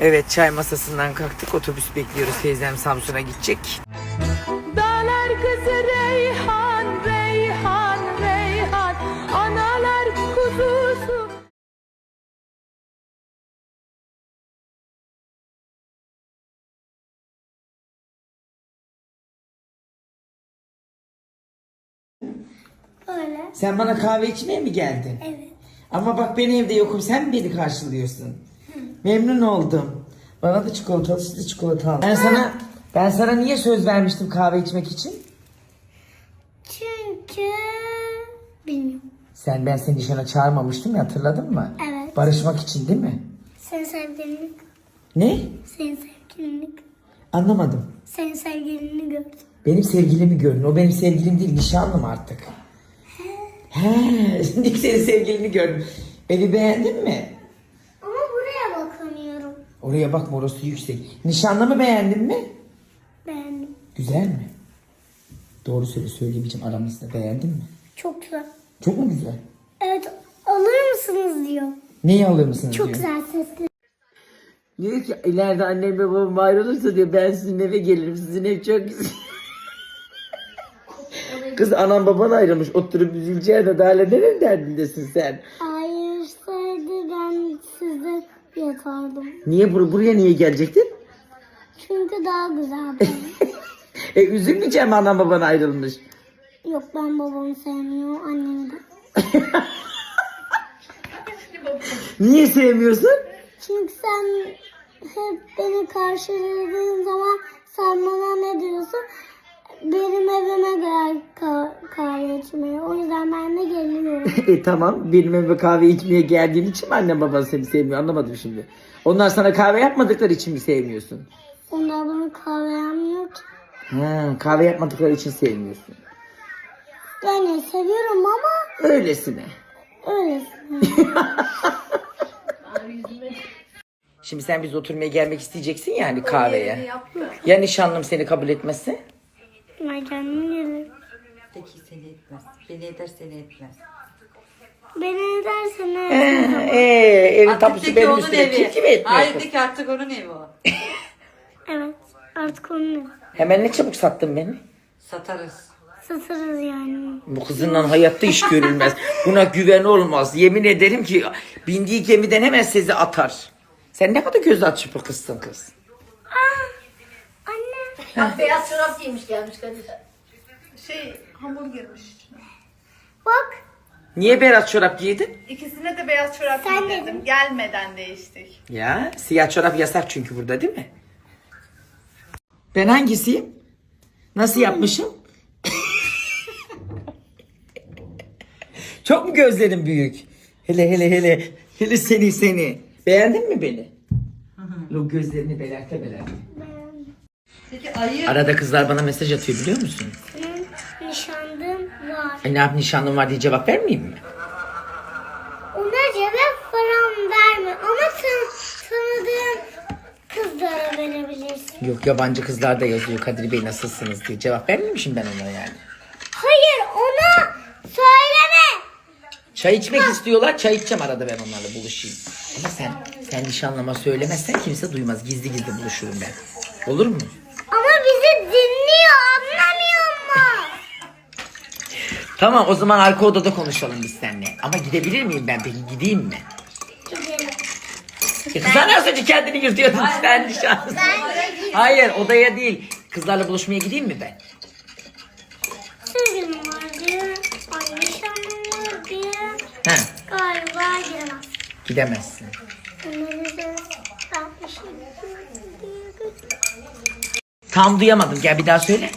Evet çay masasından kalktık. Otobüs bekliyoruz. Teyzem Samsun'a gidecek. Dağlar kızı Reyhan, Reyhan, Reyhan Analar kuzusu Öyle. Sen bana kahve içmeye mi geldin? Evet. Ama bak ben evde yokum. Sen mi beni karşılıyorsun? Memnun oldum. Bana da çikolatalı sütlü çikolata al. Ben sana ben sana niye söz vermiştim kahve içmek için? Çünkü bilmiyorum. Sen ben seni nişana çağırmamıştım ya hatırladın mı? Evet. Barışmak için değil mi? Senin sevgilini, Ne? senin sevgilini, Anlamadım. senin sevgilini gördüm. Benim sevgilimi görün. O benim sevgilim değil, nişanlım artık. He, şimdi senin sevgilini gördüm. Evi beğendin mi? Oraya bakma orası yüksek. Nişanlımı beğendin mi? Beğendim. Güzel mi? Doğru söyle söyleyemeyeceğim aramızda. Beğendin mi? Çok güzel. Çok mu güzel? Evet alır mısınız diyor. Neyi alır mısınız Çok diyor. güzel sesli. Diyor ki ileride annem ve babam ayrılırsa diyor ben sizin eve gelirim. Sizin ev çok güzel. Kız anam baban ayrılmış oturup üzüleceğine daha hala nerenin derdindesin sen? Yatardım. Niye bur buraya niye gelecektin? Çünkü daha güzel. E üzülmeyeceğim anam baban ayrılmış. Yok ben babamı sevmiyorum annemi de. Niye sevmiyorsun? Çünkü sen hep beni karşıladığın zaman sen bana ne diyorsun? Benim evime gel ka- kahve içmeye. O yüzden ben de geliyorum. e tamam benim eve kahve içmeye geldiğin için mi annem baban seni sevmiyor anlamadım şimdi. Onlar sana kahve yapmadıkları için mi sevmiyorsun? Onlar bana kahve yapmıyor ki. Ha, kahve yapmadıkları için sevmiyorsun. Yani seviyorum ama Öylesine. öylesine. Şimdi sen biz oturmaya gelmek isteyeceksin yani kahveye. Ya nişanlım seni kabul etmezse? Ben kendim gelirim. Peki seni etmez. Beni eder seni etmez. Beni edersen ne? Eee evin Artık tapusu de ki benim onun üstüme kim evi. kim etmiyor? Hayır de ki artık onun evi o. evet. Artık onu Hemen ne çabuk sattın beni. Satarız. satırız yani. Bu kızınla hayatta iş görülmez. Buna güven olmaz. Yemin ederim ki bindiği gemiden hemen sizi atar. Sen ne kadar göz açıp bir kızsın kız. Beyaz çorap giymiş gelmiş Kadir. Şey hamur girmiş içine. Bak. Niye beyaz çorap giydin? İkisine de beyaz çorap Sen dedin. Gelmeden değiştik. Ya siyah çorap yasak çünkü burada değil mi? Ben hangisiyim? Nasıl yapmışım? Çok mu gözlerim büyük? Hele hele hele. Hele seni seni. Beğendin mi beni? O gözlerini belerte belerte. Peki ayı Arada kızlar bana mesaj atıyor biliyor musun? Senin nişanlın var. E ne yap nişanlım var diye cevap vermeyeyim mi? Ona cevap falan verme. Ama tan tanıdığın kızlara verebilirsin. Yok yabancı kızlar da yazıyor Kadir Bey nasılsınız diye. Cevap vermemişim ben ona yani. Hayır ona söyleme. Çay içmek istiyorlar. Çay içeceğim arada ben onlarla buluşayım. Ama sen sen nişanlama söylemezsen kimse duymaz. Gizli gizli buluşurum ben. Olur mu? Ama bizi dinliyor anlamıyor mu? Tamam o zaman arka odada konuşalım biz seninle. Ama gidebilir miyim ben peki? Gideyim mi? Gidelim. Ya kızlar az önce kendini yırtıyordun sen nişanlısın. Hayır odaya değil. Kızlarla buluşmaya gideyim mi ben? Sevgilim var diye. Ay diye. He, Galiba giremez. gidemezsin. Onları da ben götür. Tam duyamadım. Gel bir daha söyle.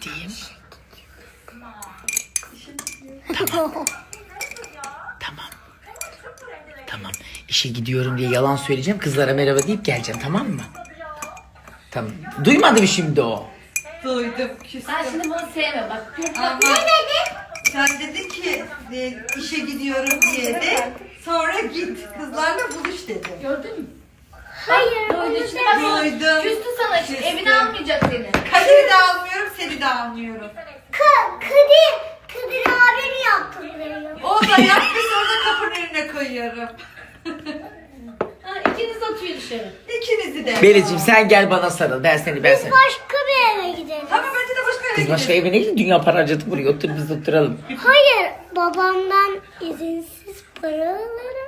Diyeyim? Tamam. Tamam. Tamam. İşe gidiyorum diye yalan söyleyeceğim. Kızlara merhaba deyip geleceğim tamam mı? Tamam. Duymadım şimdi o. duydum. Küstüm. Sen şimdi bunu sevme bak. Ama sen dedi ki e, işe gidiyorum diye de sonra git kızlarla buluş dedi. Gördün mü? Hayır. Deme. sana. Duydum. Küstü sana şimdi. Evine almayacak seni. Kadir'i de almıyorum seni de almıyorum. Ka Kadir. Kadir abim yaptı buraya. da yap biz orada kapının önüne koyuyorum. Ha, ikiniz de atıyor dışarı. İkinizi de. Belicim sen gel bana sarıl. Ben seni ben seni. Başka bir eve gidelim. Tamam bence de başka yere Kız başka gidelim. eve ne Dünya para harcadık buraya. Otur biz oturalım. Hayır babamdan izinsiz para alırım.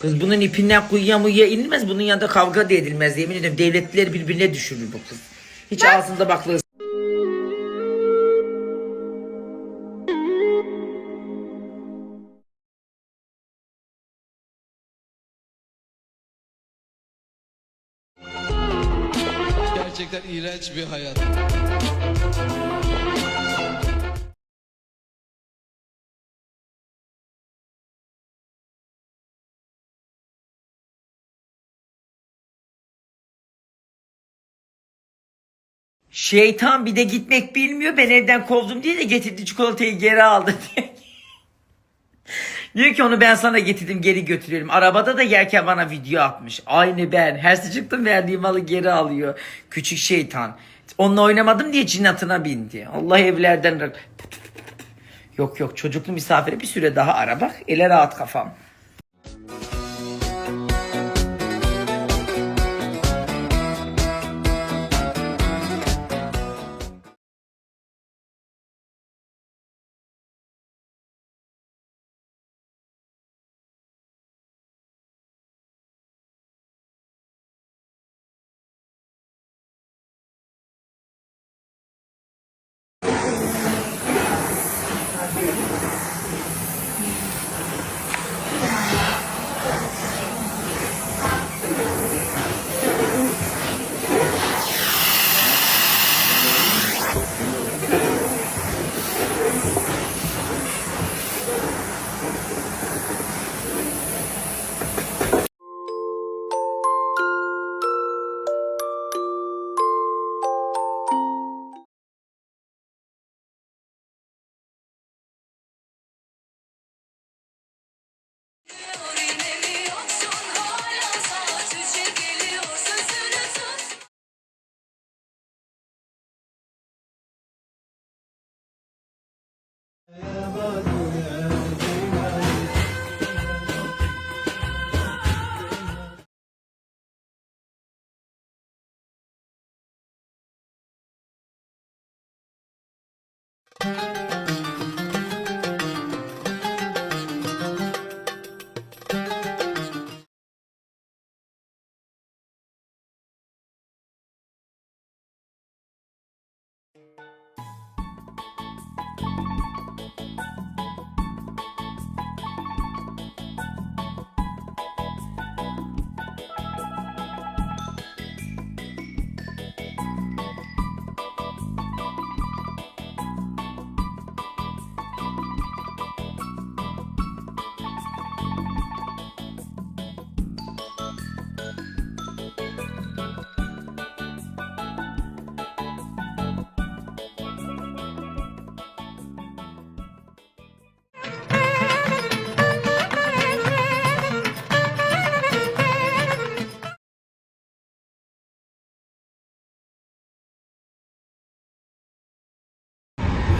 Kız bunun ipinden kuyuya muyuya inilmez. Bunun yanında kavga da edilmez. Yemin ederim devletleri birbirine düşürür bu kız. Hiç ağzında baklığı Gerçekten iğrenç bir hayat. Şeytan bir de gitmek bilmiyor. Ben evden kovdum diye de getirdi çikolatayı geri aldı diye. Diyor ki onu ben sana getirdim geri götürüyorum. Arabada da yerken bana video atmış. Aynı ben. Her çıktım verdiğim malı geri alıyor. Küçük şeytan. Onunla oynamadım diye cinnatına bindi. Allah evlerden... Yok yok çocuklu misafire bir süre daha ara bak. Ele rahat kafam.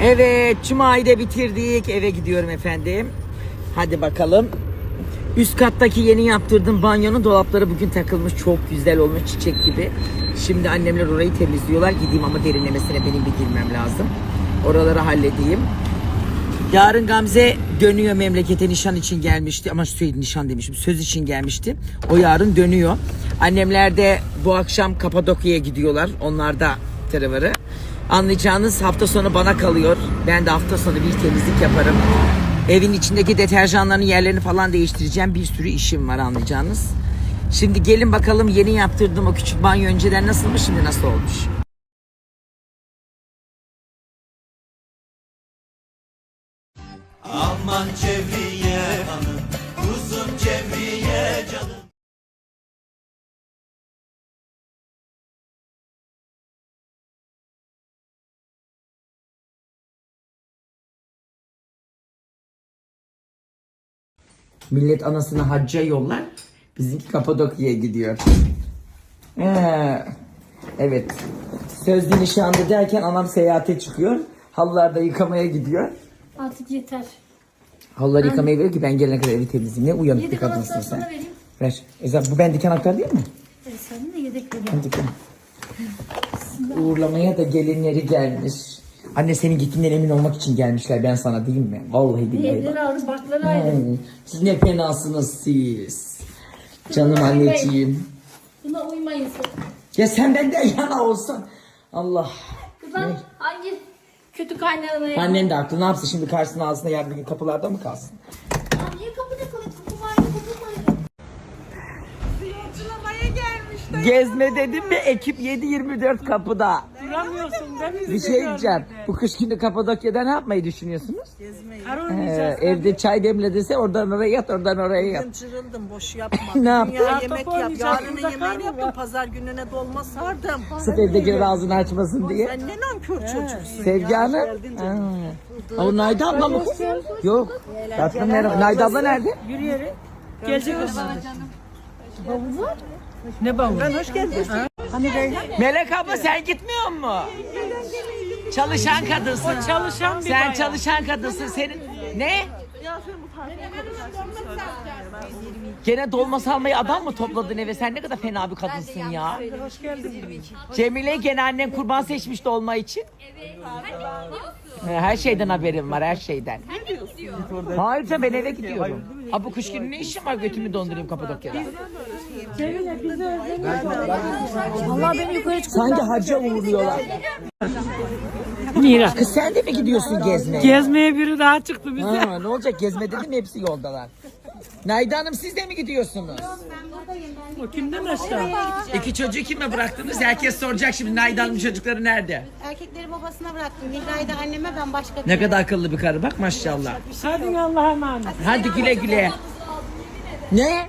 Evet, Cuma'yı da bitirdik. Eve gidiyorum efendim. Hadi bakalım. Üst kattaki yeni yaptırdığım banyonun dolapları bugün takılmış. Çok güzel olmuş çiçek gibi. Şimdi annemler orayı temizliyorlar. Gideyim ama derinlemesine benim bir girmem lazım. Oraları halledeyim. Yarın Gamze dönüyor memlekete nişan için gelmişti. Ama söyledi nişan demişim. Söz için gelmişti. O yarın dönüyor. Annemler de bu akşam Kapadokya'ya gidiyorlar. Onlar da tırıvırı. Anlayacağınız hafta sonu bana kalıyor. Ben de hafta sonu bir temizlik yaparım. Evin içindeki deterjanların yerlerini falan değiştireceğim. Bir sürü işim var anlayacağınız. Şimdi gelin bakalım yeni yaptırdığım o küçük banyo önceden nasılmış şimdi nasıl olmuş. Aman Cevriye Millet anasını hacca yollar. Bizimki Kapadokya'ya gidiyor. Ee, evet. Sözlü nişanlı derken anam seyahate çıkıyor. Halılarda yıkamaya gidiyor. Artık yeter. Halıları yıkamaya veriyor ki ben gelene kadar evi temizleyeyim. Ne uyanık bir Yedek kadınsın anahtarı sen. sana vereyim. Ver. Ezel, bu ben diken anahtar değil mi? E, sen de yedek. Hadi gel. Uğurlamaya da gelinleri gelmiş. Anne senin gittiğinden emin olmak için gelmişler ben sana diyeyim mi? Vallahi billahi. Evleri ayrı, barkları ayrı. Ay, Siz ne fenasınız siz. Canım anneciğim. Buna uymayın sakın. Ya sen benden yana olsan. Allah. Kızlar hangi kötü kaynağına ya? Annem de haklı. Ne yapsın şimdi karşısına ağzına yarın bir gün kapılarda mı kalsın? Ya niye kapıda kalın? Kapı var kapı var ya. Gezme dedim mi ekip 7-24 kapıda. Duramıyorsun değil mi? Bir şey diyeceğim. Bu kış günü Kapadokya'da ne yapmayı düşünüyorsunuz? Ee, evde çay demle dese oradan oraya yat oradan oraya yat. Çırıldım boş yapma. Ne yaptın? Dünya yemek yap. oynayacağız, Yarının burada yemeğini yaptım. Pazar gününe dolma sardım. Sırf evdekiler ağzını açmasın diye. Sen ne nankör çocuksun Sevgi. Hanım. Ha. O Nayda abla mı? Yok. Tatlım merhaba. Nayda abla nerede? Yürüyerek. Gelecek Ne bavulu? Ben hoş geldin. Hani Reyhan? Melek abla sen gitmiyor mu? Çalışan kadınsın. Çalışan bir Sen bayan. çalışan kadınsın. Senin ne? Gene dolma salmayı adam mı topladın eve? Sen ne kadar fena bir kadınsın ya. Hoş geldin. Cemile gene annen kurban seçmiş dolma için. Her şeyden haberim var her şeyden. Hayır canım ben eve gidiyorum. Ha bu kış günü ne işim var götümü dondurayım Kapadokya'da. Vallahi beni yukarı çıkıp Sanki hacca uğurluyorlar. Mira. Kız sen de mi gidiyorsun gezmeye? Gezmeye biri daha çıktı bize. Ha, ne olacak gezme dedim hepsi yoldalar. Nayda Hanım siz de mi gidiyorsunuz? O kimden aşağı? İki çocuğu kime bıraktınız? Herkes soracak şimdi Nayda Hanım çocukları nerede? Erkekleri babasına bıraktım. Nihra'yı da anneme ben başka Ne kadar akıllı bir karı bak maşallah. Hadi Allah'a emanet. Hadi güle güle. Ne?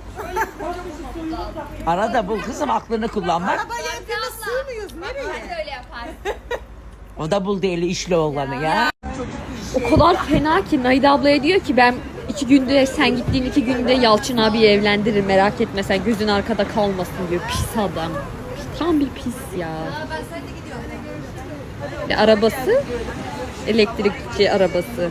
Arada bul kızım aklını kullanmak. O da buldu eli işli olanı ya. O kadar fena ki Naide ablaya diyor ki ben iki günde sen gittiğin iki günde Yalçın abi evlendirir merak etme sen gözün arkada kalmasın diyor pis adam. Tam bir pis ya. Ve arabası elektrikçi arabası.